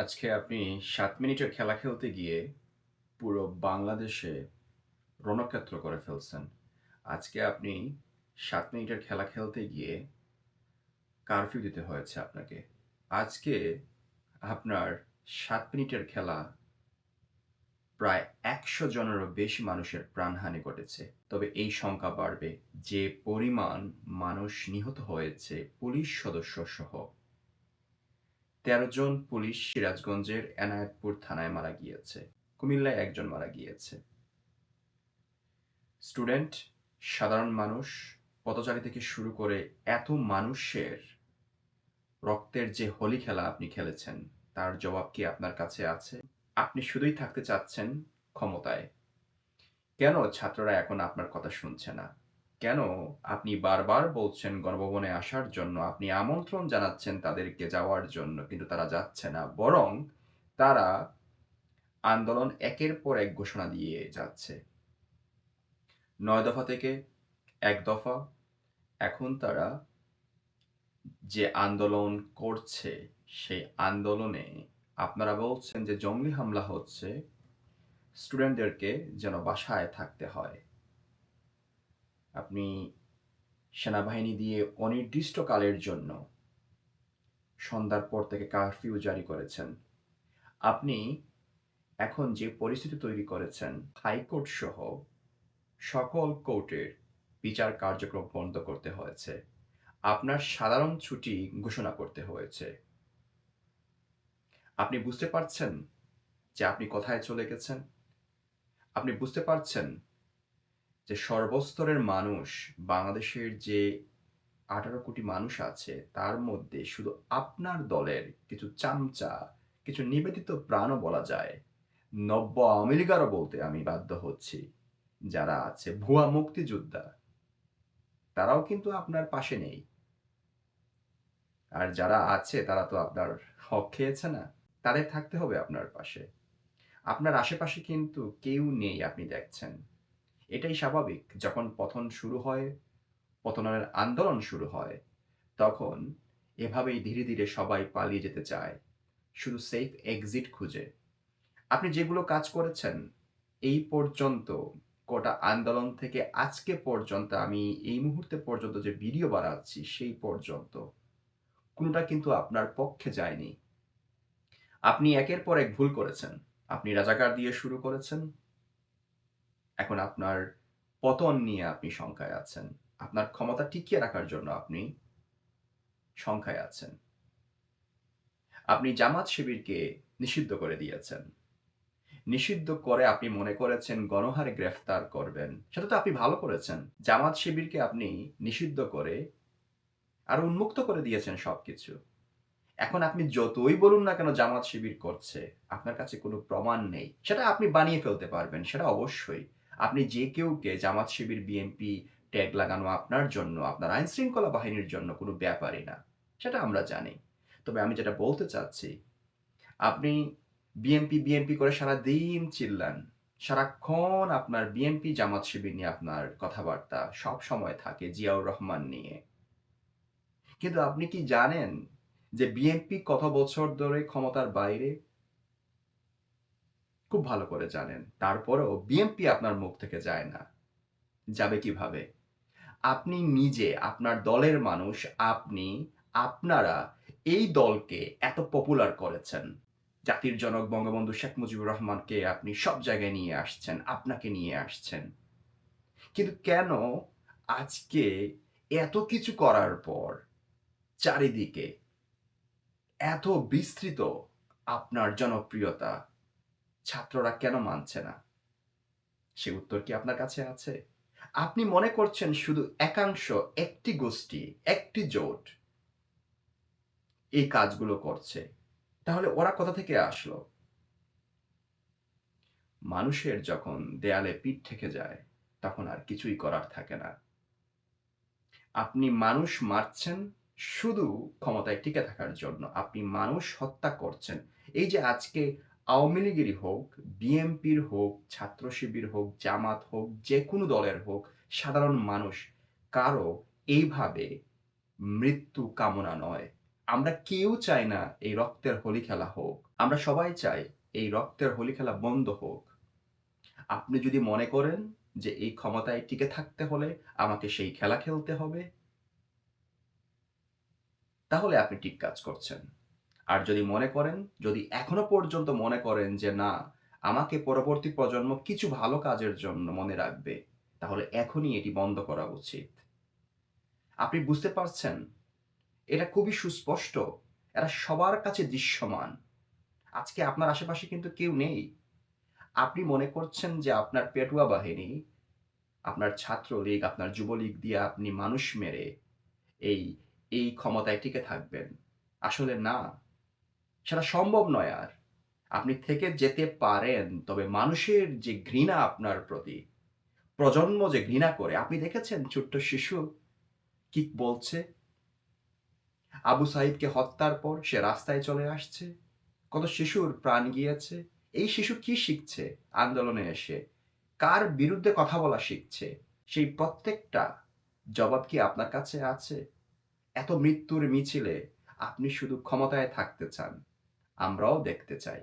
আজকে আপনি সাত মিনিটের খেলা খেলতে গিয়ে পুরো বাংলাদেশে রণক্ষেত্র করে ফেলছেন। আজকে আপনি সাত মিনিটের খেলা খেলতে গিয়ে কারফিউ দিতে হয়েছে আপনাকে। আজকে আপনার সাত মিনিটের খেলা প্রায় ১০০ জনেরও বেশি মানুষের প্রাণহানি ঘটেছে। তবে এই সংখ্যা বাড়বে যে পরিমাণ মানুষ নিহত হয়েছে, পুলিশ সদস্য সহ। ১৩ জন পুলিশ সিরাজগঞ্জের এনায়েতপুর থানায় মারা গিয়েছে। কুমিল্লায় একজন মারা গিয়েছে। স্টুডেন্ট, সাধারণ মানুষ, পথচারী থেকে শুরু করে এত মানুষের রক্তের যে হোলি খেলা আপনি খেলেছেন তার জবাব কি আপনার কাছে আছে? আপনি শুধুই থাকতে চাচ্ছেন ক্ষমতায়। কেন ছাত্ররা এখন আপনার কথা শুনছে না? কেন আপনি বারবার বলছেন গণভবনে আসার জন্য, আপনি আমন্ত্রণ জানাচ্ছেন তাদেরকে যাওয়ার জন্য কিন্তু তারা যাচ্ছে না। বরং তারা আন্দোলন একের পর এক ঘোষণা দিয়ে যাচ্ছে। নয় দফা থেকে এক দফা, এখন তারা যে আন্দোলন করছে সেই আন্দোলনে আপনারা বলছেন যে জঙ্গি হামলা হচ্ছে, স্টুডেন্টদেরকে যেন বাসায় থাকতে হয়। আপনি সেনাবাহিনী দিয়ে অনির্দিষ্টকালের জন্য সন্ধ্যার পর থেকে কারফিউ জারি করেছেন। আপনি এখন যে পরিস্থিতি তৈরি করেছেন, হাইকোর্ট সহ সকল কোর্টের বিচার কার্যক্রম বন্ধ করতে হয়েছে। আপনার সাধারণ ছুটি ঘোষণা করতে হয়েছে। আপনি বুঝতে পারছেন যে আপনি কোথায় চলে গেছেন? আপনি বুঝতে পারছেন যে সর্বস্তরের মানুষ বাংলাদেশের যে ১৮ কোটি মানুষ আছে তার মধ্যে শুধু আপনার দলের কিছু চামচা, কিছু নিবেদিত প্রাণও বলা যায়, নব্য আওয়ামী লীগারও বলতে আমি বাধ্য হচ্ছি, যারা আছে ভুয়া মুক্তিযোদ্ধা, তারাও কিন্তু আপনার পাশে নেই। আর যারা আছে তারা তো আপনার হক খেয়েছে না? তাদের থাকতে হবে আপনার পাশে। আপনার আশেপাশে কিন্তু কেউ নেই আপনি দেখছেন। এটাই স্বাভাবিক। যখন পথন শুরু হয়, পতনের আন্দোলন শুরু হয়, তখন এভাবেই ধীরে, ধীরে সবাই পালিয়ে যেতে চায়। শুধু সেফ এক্সিট খুঁজে। আপনি যেগুলো কাজ করেছেন, এই পর্যন্ত গোটা আন্দোলন থেকে আজকে পর্যন্ত আমি এই মুহূর্তে পর্যন্ত যে ভিডিও বানাচ্ছি সেই পর্যন্ত কোনটা কিন্তু আপনার পক্ষে যায়নি। আপনি একের পর এক ভুল করেছেন। আপনি রাজাকার দিয়ে শুরু করেছেন। এখন আপনার পতন নিয়ে আপনি শঙ্কায় আছেন। আপনার ক্ষমতা টিকিয়ে রাখার জন্য আপনি শঙ্কায় আছেন। আপনি জামাত শিবিরকে নিষিদ্ধ করে দিয়েছেন। নিষিদ্ধ করে আপনি মনে করেছেন গণহারে গ্রেফতার করবেন। সেটা তো আপনি ভালো করেছেন। জামাত শিবিরকে আপনি নিষিদ্ধ করে আরও উন্মুক্ত করে দিয়েছেন সবকিছু। এখন আপনি যতই বলুন না কেন জামাত শিবির করছে, আপনার কাছে কোনো প্রমাণ নেই। সেটা আপনি বানিয়ে ফেলতে পারবেন, সেটা অবশ্যই। আপনি যে কেউকে জামাত শিবির, বিএনপি ট্যাগ লাগানো আপনার জন্য, আপনার আইনশৃঙ্খলা বাহিনীর জন্য কোনো ব্যাপারই না। সেটা আমরা জানি। তবে আমি যেটা বলতে চাচ্ছি, আপনি বিএনপি, বিএনপি করে সারাদিন চিল্লান। সারাক্ষণ আপনার বিএনপি, জামাত শিবির নিয়ে আপনার কথাবার্তা সবসময় থাকে জিয়াউর রহমান নিয়ে। কিন্তু আপনি কি জানেন যে বিএনপি কত বছর ধরে ক্ষমতার বাইরে? খুব ভালো করে জানেন। তারপরেও বিএনপি আপনার মুখ থেকে যায় না। যাবে কীভাবে? আপনি নিজে, আপনার দলের মানুষ, আপনি, আপনারা এই দলকে এত পপুলার করেছেন। জাতির জনক বঙ্গবন্ধু শেখ মুজিবুর রহমানকে আপনি সব জায়গায় নিয়ে আসছেন, আপনাকে নিয়ে আসছেন। কিন্তু কেন আজকে এত কিছু করার পর চারিদিকে এত বিস্তৃত আপনার জনপ্রিয়তা ছাত্ররা কেন মানছে না? সে উত্তর কি আপনার কাছে আছে? আপনি মনে করছেন শুধু একাংশ, একটি গোষ্ঠী, একটি জোট এই কাজগুলো করছে। তাহলে ওরা কোথা থেকে আসলো? মানুষের যখন দেয়ালে পিঠ থেকে যায়, তখন আর কিছুই করার থাকে না। আপনি মানুষ মারছেন শুধু ক্ষমতায় টিকে থাকার জন্য। আপনি মানুষ হত্যা করছেন। এই যে আজকে আওয়ামী লীগেরই হোক, বিএনপির হোক, ছাত্র শিবির হোক, জামাত হোক, যেকোনো দলের হোক, সাধারণ মানুষ কারও এইভাবে মৃত্যু কামনা নয়। আমরা কেউ চাই না এই রক্তের হোলি খেলা হোক। আমরা সবাই চাই এই রক্তের হোলি খেলা বন্ধ হোক। আপনি যদি মনে করেন যে এই ক্ষমতায় টিকে থাকতে হলে আমাকে সেই খেলা খেলতে হবে তাহলে আপনি ঠিক কাজ করছেন। আর যদি মনে করেন, যদি এখনও পর্যন্ত মনে করেন যে না, আমাকে পরবর্তী প্রজন্ম কিছু ভালো কাজের জন্য মনে রাখবে, তাহলে এখনই এটি বন্ধ করা উচিত। আপনি বুঝতে পারছেন? এটা খুবই সুস্পষ্ট। এরা সবার কাছে দৃশ্যমান। আজকে আপনার আশেপাশে কিন্তু কেউ নেই। আপনি মনে করছেন যে আপনার পেটুয়া বাহিনী, আপনার ছাত্রলীগ, আপনার যুবলীগ দিয়ে আপনি মানুষ মেরে এই এই ক্ষমতায় টিকে থাকবেন। আসলে না। সেটা সম্ভব নয় আর। আপনি থেকে যেতে পারেন, তবে মানুষের যে ঘৃণা আপনার প্রতি, প্রজন্ম যে ঘৃণা করে, আপনি দেখেছেন ছোট্ট শিশু কি বলছে? আবু সাইদকে হত্যার পর সে রাস্তায় চলে আসছে, কত শিশুর প্রাণ গিয়েছে, এই শিশু কি শিখছে আন্দোলনে এসে? কার বিরুদ্ধে কথা বলা শিখছে? সেই প্রত্যেকটা জবাব কি আপনার কাছে আছে? এত মৃত্যুর মিছিলে আপনি শুধু ক্ষমতায় থাকতে চান। আমরাও দেখতে চাই।